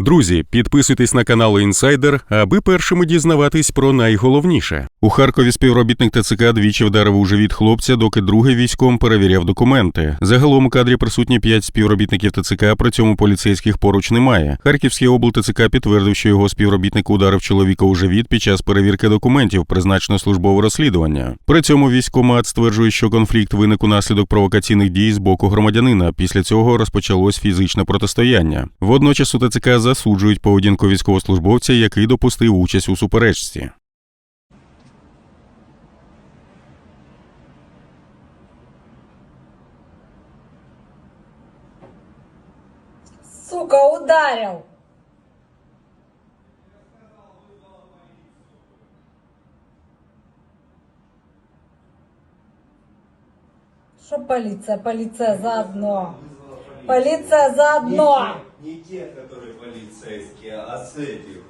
Друзі, підписуйтесь на канал Інсайдер, аби першими дізнаватись про найголовніше. У Харкові співробітник ТЦК двічі вдарив у живіт хлопця, доки другий військом перевіряв документи. Загалом у кадрі присутні п'ять співробітників ТЦК, при цьому поліцейських поруч немає. Харківський обл ТЦК підтвердив, що його співробітник ударив чоловіка у живіт під час перевірки документів, призначено службове розслідування. При цьому військомат стверджує, що конфлікт виник унаслідок провокаційних дій з боку громадянина. Після цього розпочалось фізичне протистояння. Водночас у ТЦК засуджують поведінку військовослужбовця, який допустив участь у суперечці. Сука, ударил! Что полиция? Полиция заодно. Полиция заодно. Не, те- не те, которые полицейские, а с этих.